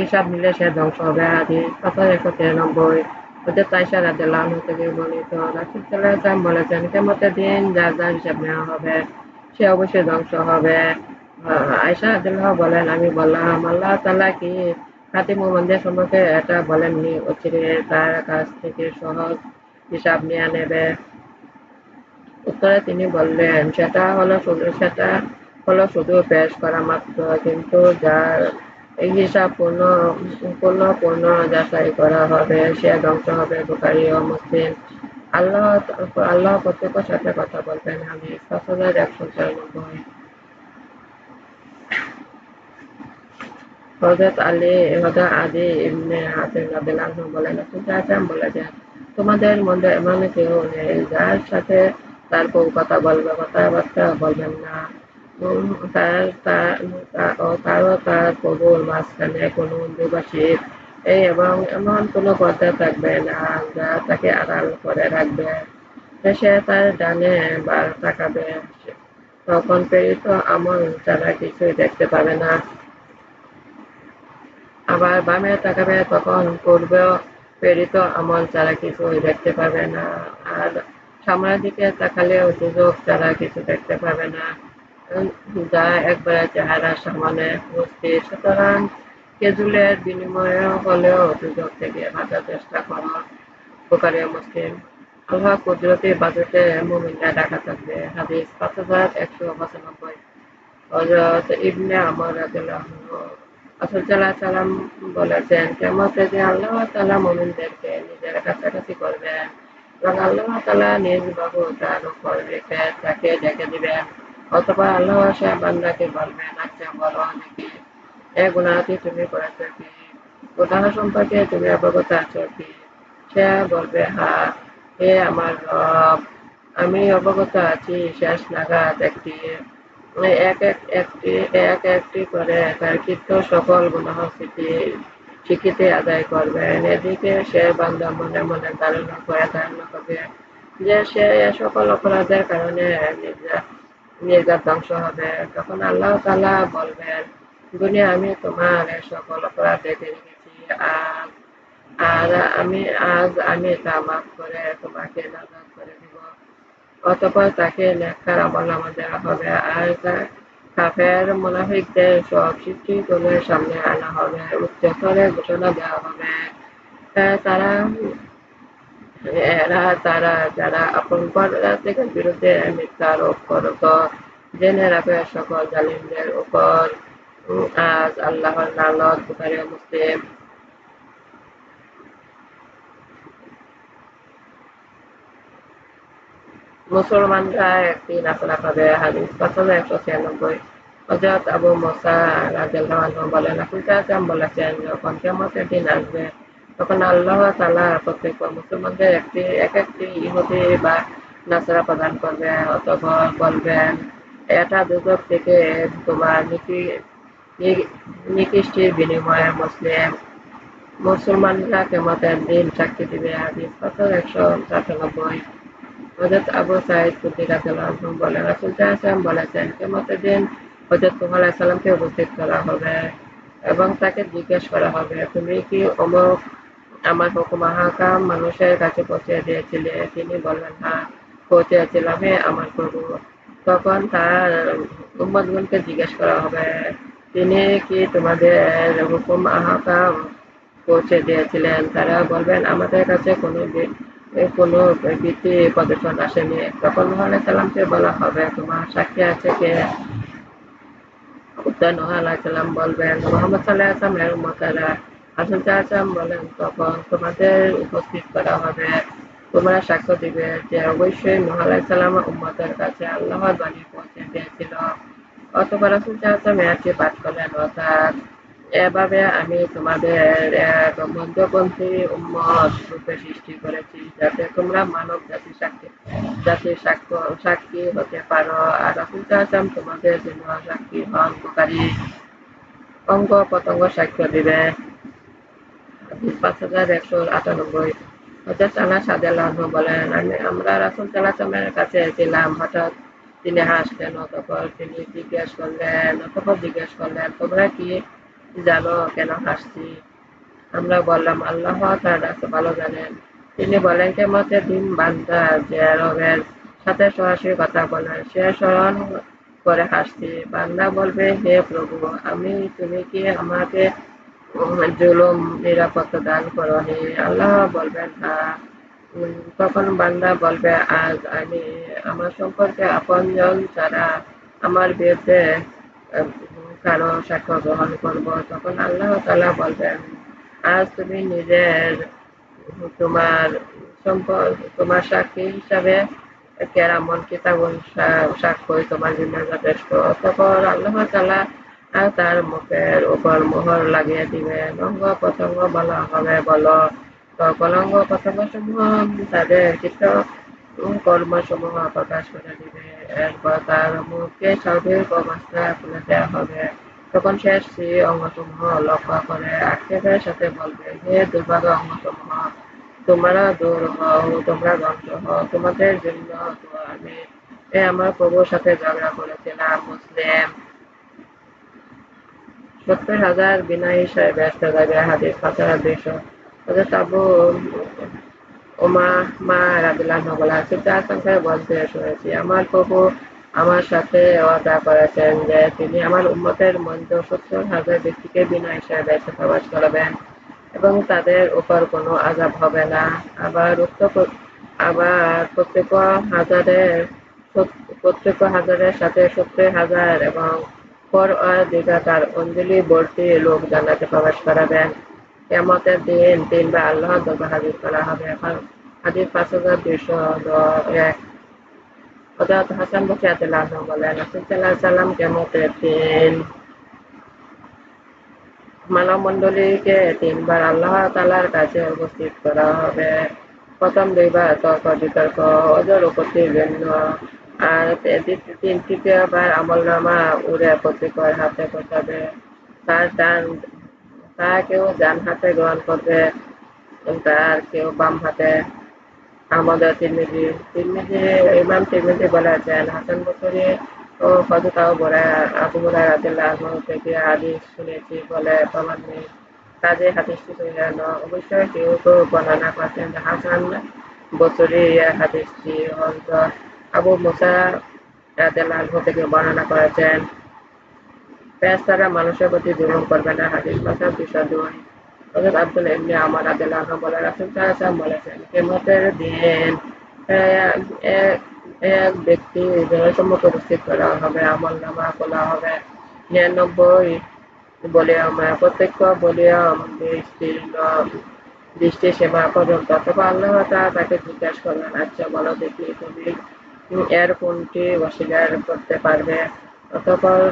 হিসাব নিলে সে ধ্বংস হবে একশো তিরানব্বই তাইশা আনহু থেকে বলেছেন দিন যার যার হিসাব নেওয়া হবে সে অবশ্যই ধ্বংস হবে আয়সা বলেন আমি বললাম আল্লাহ তাআলা কি খাতি মোহাম্মদের সম্পর্কে এটা বলেননি অচিরে তার কাছ থেকে সহজ হিসাব নিয়ে নেবে উত্তরে তিনি বললেন, সেটা হলো শুধু, সেটা হলো শুধু পেশ করা মাত্র, কিন্তু যার হিসাব পূর্ণ পূর্ণ পূর্ণ যাচাই করা হবে, সে ধ্বংস হবে, বুকারি ও মুসলিম। আল্লাহ আল্লাহ প্রত্যেকের সাথে কথা বলবেন, আমি পাঁচ হাজার একশো চারানব্বই হজরত আলী হজরত আদি ইবনে হাতিম রাদিয়াল্লাহু বলেন রাসূল বলেছেন তোমাদের মধ্যে এমন কেউ নেই যার সাথে তার বউ কথা বলবে কথাবার্তা বলবেন না। তার তার মাঝখানে কোনো এই এবং এমন কোনো পর্দা থাকবে না, যা তাকে আড়াল করে রাখবে। সে তার ডানে বা তাকাবে। তখন প্রেরিত আমল কিছুই দেখতে পাবে না। আবার বামে তাকাবে, তখন পূর্বেও প্রেরিত আমল ছাড়া কিছুই দেখতে পাবে না। আর সামনের দিকে তাকালেও সুযোগ ছাড়া কিছু দেখতে পাবে না। যা একবারে চেহারার সামনে উপস্থিত। সুতরাং কেজুলের বিনিময়ে হলেও সুযোগ থেকে বাঁচার চেষ্টা করো বোকারে মুসলিম। আল্লাহ কুদরতি বাজেটে মুমিনরা ডাকা থাকবে। হাদিস পাঁচ হাজার একশো পঁচানব্বই। হজরত ইবনে আমর আসল সাল্লাহ সাল্লাম বলেছেন কেমন আল্লাহ তালা মুমিনদেরকে নিজের কাছাকাছি করবেন। আল্লাহ তালা নিজ তার উপর রেখে তাকে ডেকে দিবেন। অথবা আল্লাহ সে বান্দাকে বলবেন আচ্ছা বলো দেখি এ তুমি কি? গুণাহ সম্পর্কে তুমি অবগত আছো কি? সে বলবে, হা, হে আমার রব, আমি অবগত আছি শেষ নাগাদ একটি, এক এক, একটি এক, একটি করে তার কৃত্য সকল গুণাহ স্মৃতি স্বীকৃতি আদায় করবেন এদিকে সে বান্দা মনে মনে ধারণা করে, ধারণা করবে যে সে সকল অপরাধের কারণে নির্গাত ধ্বংস হবে। তখন আল্লাহ তালা বলবেন, দুনিয়া আমি তোমার সকল অপরাধ দেখে রেখেছি আজ, আর আমি, আজ আমি তা মাফ করে তোমাকে নাজাদ করে দিব। অতপর তাকে নেককার আমল আমাদের হবে। আর কাফের মুনাফিকদের সব সৃষ্টি করে সামনে আনা হবে। উচ্চস্তরে ঘোষণা দেওয়া হবে। তারা, এরা তারা যারা আপন থেকে বিরুদ্ধে মিথ্যা আরোপ করত, জেনে রাখে সকল জালিমদের উপর। আজ আল্লাহর লালত বুখারি মুসলিম মুসলমানরা একটি নাফলা পাবে হাদিস পাঁচ হাজার একশো ছিয়ানব্বই হজরত আবু মোসা রাজু বলেন চাচাম বলেছেন যখন কেমতের দিন আসবে, তখন আল্লাহ তালা প্রত্যেক মুসলমানদের একটি, এক একটি ইহুদি বা নাসরা প্রদান করবে অতঃপর বলবেন, এটা দুদক থেকে তোমার নীতি নিকৃষ্টির বিনিময়ে মুসলিম, মুসলমানরা কেমতের দিন সাক্ষী দিবে। হাদিস পাথর একশো সাতানব্বই হজরত আবু সাইদ কুদ্দিরাতুল্লাহ বলেন, রাসুল বলেছেন কেমতের দিন হজরত তুমাল সাল্লামকে উপস্থিত করা হবে এবং তাকে জিজ্ঞেস করা হবে, তুমি কি অমুক আমার হাকাম মানুষের কাছে পৌঁছে দিয়েছিলে? তিনি বললেন হ্যাঁ পৌঁছেছিলাম হে আমার প্রভু। তখন তার উম্মদগণকে জিজ্ঞেস করা হবে, তিনি কি তোমাদের হুকুম আহকাম পৌঁছে দিয়েছিলেন? তারা বলবেন, আমাদের কাছে কোনো বৃত্তি প্রদর্শন আসেনি। তখন সাল্লামকে বলা হবে। তোমার সাক্ষী আছে কে? আলাহিসাল্লাম বলবেন, মোহাম্মদ সাল্লাহ চাচাম বলেন, তখন তোমাদের উপস্থিত করা হবে। তোমরা সাক্ষ্য দিবে যে অবশ্যই নোহ আলাহিসাল্লাম উম্মতের কাছে আল্লাহর বাণী পৌঁছে দিয়েছিল। অথবা রাসুল চাচা মেয়াদটি পাঠ করলেন, অর্থাৎ এভাবে আমি তোমাদের এক মধ্যপন্থী উম্মত রূপে সৃষ্টি করেছি যাতে তোমরা মানব জাতি সাক্ষী, জাতির সাক্ষ্য, সাক্ষী হতে পারো। আর রাসুল চাচাম তোমাদের জন্য সাক্ষী উপকারী অঙ্গ পতঙ্গ সাক্ষ্য দিবে। পাঁচ হাজার একশো আটানব্বই। হজরত আনা সাদাল্লাহ বলেন, আমি, আমরা রাসুল সাল্লাহামের কাছে ছিলাম হঠাৎ তিনি হাসলেন, অতপর তিনি জিজ্ঞেস করলেন, অতপর জিজ্ঞেস করলেন, তোমরা কি জানো, কেন হাসছি? আমরা বললাম, আল্লাহ তার কাছে ভালো জানেন। তিনি বলেন কেমতের দিন বান্দা যে রবের সাথে সরাসরি কথা বলেন সে স্মরণ করে হাসছি। বান্দা বলবে, হে প্রভু, আমি, তুমি কি আমাকে জুলুম, নিরাপত্তা দান করনি? আল্লাহ বলবেন হ্যাঁ তখন বান্দা বলবে, আজ আমি, আমার সম্পর্কে আপনজন ছাড়া আমার বিরুদ্ধে কারও সাক্ষ্য গ্রহণ করব তখন আল্লাহ তালা বলবেন, আজ তুমি নিজের, তোমার সম্পদ, তোমার সাক্ষী হিসাবে কেরামন কিতাব সাক্ষ্য তোমার জন্য যথেষ্ট। অতপর আল্লাহ তালা তার মুখের উপর মোহর লাগিয়ে দিবে অঙ্গ প্রথঙ্গ বলা হবে, বলো। কলঙ্গ প্রথঙ্গ সমূহ তাদের চিত্র কর্মসমূহ প্রকাশ করে দিবে। এরপর তার মুখে স্বাভাবিক অবস্থা খুলে দেওয়া হবে। তখন শেষ সেই অঙ্গসমূহ লক্ষ্য করে আক্ষেপের সাথে বলবে, হে দুর্ভাগ্য অঙ্গসমূহ তোমরা দূর হও, তোমরা ধ্বংস হও, তোমাদের জন্য আমি। আমার প্রভুর সাথে ঝগড়া করেছিলাম, মুসলিম। সত্তর হাজার বিনা হিসাবে ব্যস্ত থাকবে হাদিস পাতারা দুইশ হজরত আবু ওমা মা রাদিল্লাহ বলা চিন্তা সংখ্যায় বলতে শুনেছি, আমার প্রভু আমার সাথে ওয়াদা করেছেন যে তিনি আমার উন্মতের মধ্যে সত্তর হাজার ব্যক্তিকে বিনা হিসাবে প্রবাস করাবেন এবং তাদের উপর কোনো আজাব হবে না। আবার উক্ত আবার প্রত্যেক হাজারের প্রত্যেক হাজারের সাথে সত্তর হাজার এবং পর দিঘাকার অঞ্জলি ভর্তি লোক জানাতে প্রবেশ করাবেন। কেমতের দিন তিনবার আল্লাহ দরবার হাজির করা হবে। এখন হাজির পাঁচ হাজার দুইশো এক হজরত হাসান বসিয়াতুল্লাহ বলেন, রাসুল সাল্লাম কেমতের দিন মানব মন্ডলীকে তিনবার আল্লাহ তালার কাছে উপস্থিত করা হবে। প্রথম দুইবার তর্ক বিতর্ক ওজোর উপস্থিত জন্য আর তৃতীয়বার আমল নামা উড়ে প্রত্যেকের হাতে পৌঁছাবে তার ডান তা কেউ ডান হাতে গ্রহণ করবে তার কেউ বাম হাতে। আমাদের তিরমিজি তিরমিজি ইমাম তিরমিজি বলেছেন হাসান বসরি ও ফজতাও বলে, আবু হুরায়রা রাদিয়াল্লাহু থেকে হাদিস শুনেছি বলে প্রমাণ নেই কাজে হাদিসটি সহিহ অবশ্যই কেউ কেউ বর্ণনা করেছেন হাসান বসরি হাদিসটি হযরত আবু মুসা রাদিয়াল্লাহু থেকে বর্ণনা করেছেন। ফেরেশতারা মানুষের প্রতি জুলুম করবে না, হাদিস মাসাব দুশো দুই হযরত আব্দুল ইবনে আমর রাদিয়াল্লাহু বলে রাসূল সাল্লাল্লাহু বলেছেন কিয়ামতের দিন এক ব্যক্তি জনসম্মুখে উপস্থিত করা হবে, আমল নামা খোলা হবে। নিরানব্বই বলিয়াম, প্রত্যক্ষ বলিয়াম বিস্তীর্ণ দৃষ্টি সেবা পর্যন্ত, অথবা আল্লাহ তাকে জিজ্ঞাসা করবেন আচ্ছা বলো দেখি তুমি এর কোনটি অস্বীকার করতে পারবে? অতপর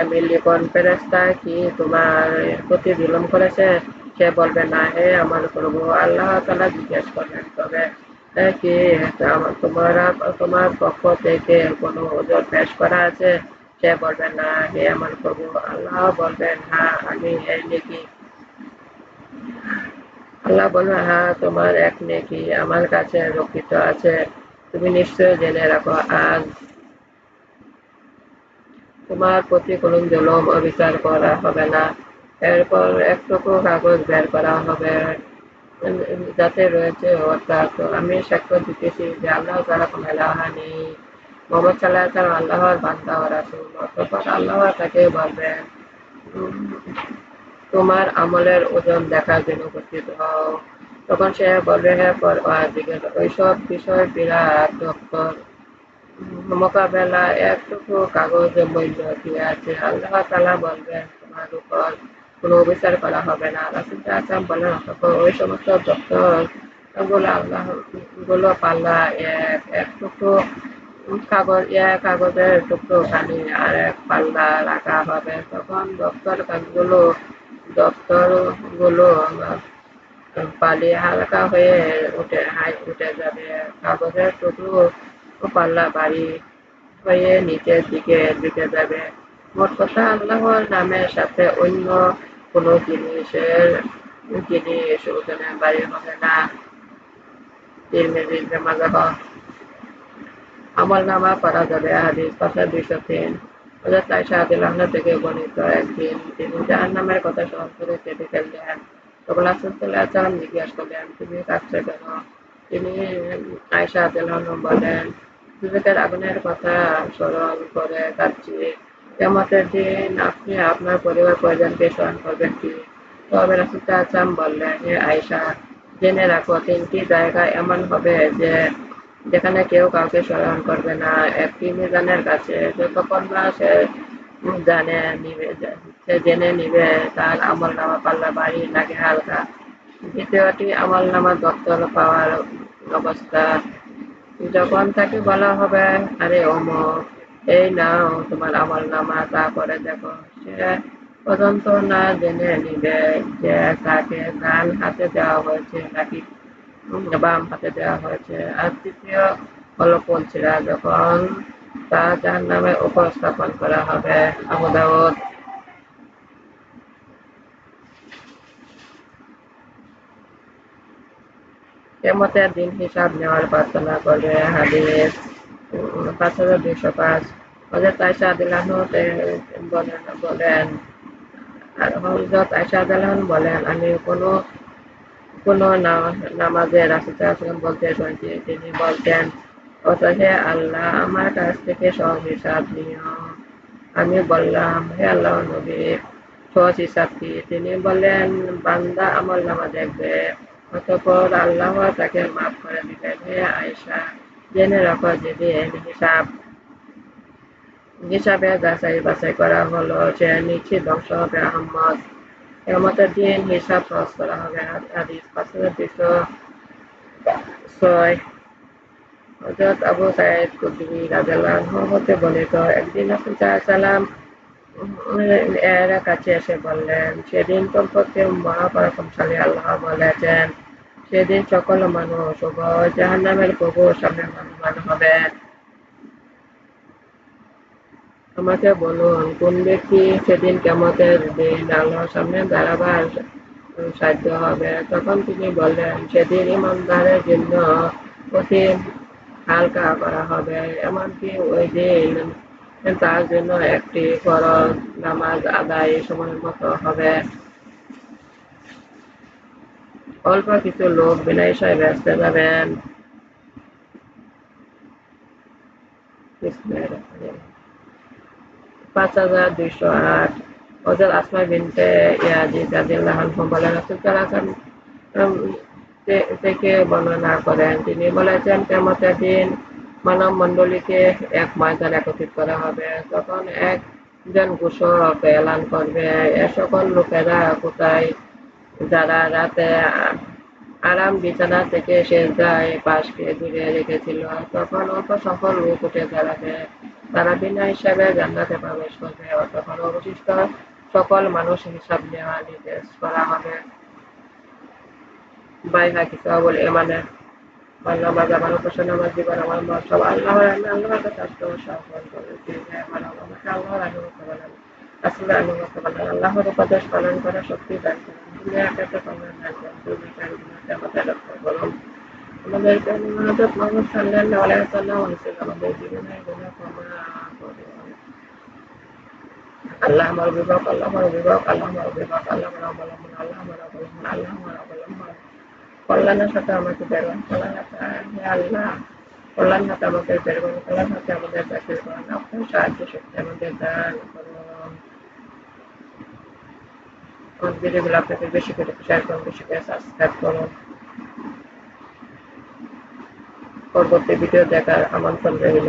আমি লিখন ফেরেস্তা কি তোমার প্রতি বিলম্ব করেছে, সে বলবে না, হে আমার প্রভু, আল্লাহ তালা জিজ্ঞেস করবেন তবে কি তোমরা, তোমার পক্ষ থেকে কোনো ওজন পেশ করা আছে? সে বলবে না, হে আমার প্রভু, আল্লাহ বলবেন হ্যাঁ আমি এই নেকি। আল্লাহ বলবে হ্যাঁ তোমার এক নেকি আমার কাছে রক্ষিত আছে, তুমি নিশ্চয় জেনে রাখো, আজ তোমার প্রতি কোনো জলম অবিচার করা হবে না। এরপর একটুকু কাগজ বের করা হবে। যাতে রয়েছে, অর্থাৎ আমি সাক্ষ্য দিতেছি যে আল্লাহ তারা কোনো এলাহা নেই। মোহাম্মদ সাল্লাহ সাল্লাম আল্লাহর বান্দা ও রাসুল অতঃপর আল্লাহ তাকে বলবেন তোমার আমলের ওজন দেখার জন্য উপস্থিত হও। তখন সে বলবে হ্যাঁ পর ওইসব বিষয় বিরাট দপ্তর মোকাবেলা একটুকু কাগজ মূল্য আছে। আল্লাহ তালা বলবেন, তোমার উপর কোনো বিচার করা হবে না। রাসুল আসলাম বলেন ওই সমস্ত দপ্তরগুলো আল্লাহগুলো পাল্লা, এক এক টুকরো কাগজ, এক কাগজের টুকরো খানি আর এক পাল্লা রাখা হবে। তখন দপ্তর কাজগুলো দপ্তরগুলো পালি হালকা হয়ে উঠে, হাই, উঠে যাবে। কাগজের টুকরো পাল্লা বাড়ি হয়ে নিচের দিকে দিকে যাবে। মোট কথা আল্লাহর নামের সাথে অন্য কোনো জিনিসের জিনিস ওখানে বাড়ি হবে না আমল নামা যাবে, হাদিস পাশে দুইশো তিন। থেকে বর্ণিত একদিন তিনি জাহান নামের কথা স্মরণ করে কেঁদে ফেললেন। তখন জিজ্ঞাস করলেন তুমি কাঁদছো কেন তিনি আয়সা আদিল্লাহ বলেন বিবেকের আগুনের কথা স্মরণ করে কাঁদছি। কেমতের দিন আপনি আপনার পরিবার পরিজনকে স্মরণ করবেন কি? তবে রাসুল্লাহ আসলাম বললেন, হে আয়সা জেনে রাখো, তিনটি জায়গা এমন হবে যে যেখানে কেউ কাউকে স্মরণ করবে না। একটি মিজানের কাছে যতক্ষণ না সে জানে নিবে, সে জেনে নিবে তার আমল নামা পাল্লা বাড়ি লাগে হালকা। দ্বিতীয়টি আমল নামা দপ্তর পাওয়ার অবস্থা যখন তাকে বলা হবে, আরে অমুক এই নাও তোমার আমল নামা তারপরে দেখো। সে পর্যন্ত না জেনে নিবে যে তাকে ডান হাতে দেওয়া হয়েছে নাকি বাম হাতে দেওয়া হয়েছে। আর তৃতীয় হলো পঞ্চিরা যখন তা যার নামে উপস্থাপন করা হবে, আবু কেমতের দিন হিসাব নেওয়ার প্রার্থনা করবে হাদিস পাঁচ হাজার দুইশো পাঁচ। হজরত আয়সা আদিল্লাহ বলেন বলেন হজরত আয়সা আদিল্লাহ বলেন, আমি কোনো কোনো নামাজে রাসুল বলতে শুনেছি তিনি বলতেন অতহে আল্লাহ, আমার কাছ থেকে সব হিসাব নিও। আমি বললাম, হে আল্লাহ নবী, সহজ হিসাব কি? তিনি বললেন, বান্দা আমল নামা দেখবে অতপর আল্লাহ তাকে মাফ করে দিবেন হে আয়সা জেনে রাখো যেদিন হিসাব। হিসাবে যাচাই বাছাই করা হলো সে নিশ্চিত ধ্বংস হবে আহম্মদ। কেমতের দিন হিসাব সহজ করা হবে। হাদিস পাঁচ হাজার দুশো ছয়। হজরত আবু সাইদ কুদ্রি রাজাল্লাহ হতে বলিত একদিন আপনি সালাম এর কাছে এসে বললেন, সেদিন সম্পর্কে মহাপরাক্রমশালী আল্লাহ বলেছেন সেদিন সকল মানুষ জাহান নামের প্রভুর সামনে মানুষমান হবেন। আমাকে বলুন, কোন ব্যক্তি সেদিন কেমতের দিন আল্লাহর সামনে দাঁড়াবার সাধ্য হবে? তখন তিনি বললেন, সেদিন ইমানদারের জন্য অতি হালকা করা হবে, এমনকি ওই দিন তার জন্য একটি ফরজ নামাজ আদায় সময় মতো হবে। অল্প কিছু লোক বিনাইশায় ব্যস্ত যাবেন। পাঁচ হাজার দুইশো আট। আসমা বিনতে রাসূল থেকে বর্ণনা করেন। তিনি বলেছেন কেমতের দিন মানব মণ্ডলীকে এক ময়দান একত্রিত করা হবে। তখন একজন ঘোষক এলান করবে, এ সকল লোকেরা কোথায় যারা রাতে আরাম বিছানা থেকে যায় পাশকে দূরে রেখেছিল, তখন অল্প সফল লোক উঠে দাঁড়াবে। তারা বিনা হিসাবে জান্নাতে প্রবেশ করবে তখন অবশিষ্ট সকল মানুষ হিসাব নেওয়া নির্দেশ করা হবে। এমানে নামাজ আমার জীবন, আমার সব আল্লাহর আমি আল্লাহর করেছি আমার আল্লাহর আসলে আল্লাহর উপদেশ পালন করা শক্তি দান করেন দান করেন দুর্বিকার গুণাতে আমাদের রক্ষা করুন আমাদেরকে মহাজত মোহাম্মদ সাল্লাল্লাহু আলাইহি ওয়াসাল্লাম বলেছেন আমাদের জীবনের গুণা ক্ষমা করুন আল্লাহ আমার অভিভাবক আল্লাহ আমার অভিভাবক আল্লাহ আমার অভিভাবক আল্লাহ আমার অবলম্বন আল্লাহ আমার অবলম্বন আল্লাহ আমার অবলম্বন কল্যাণের সাথে আমাকে বেরোন আল্লাহ কল্যাণ হাতে আমাদের বেরোন কল্যাণ হাতে আমাদের চাকরি আপনার সাহায্য শক্তি আমাদের দান করুন আমার ভিডিওগুলো আপনাদের বেশি করে শেয়ার করুন, বেশি করে সাবস্ক্রাইব করুন। পরবর্তী ভিডিও দেখার আমন্ত্রণ রইল।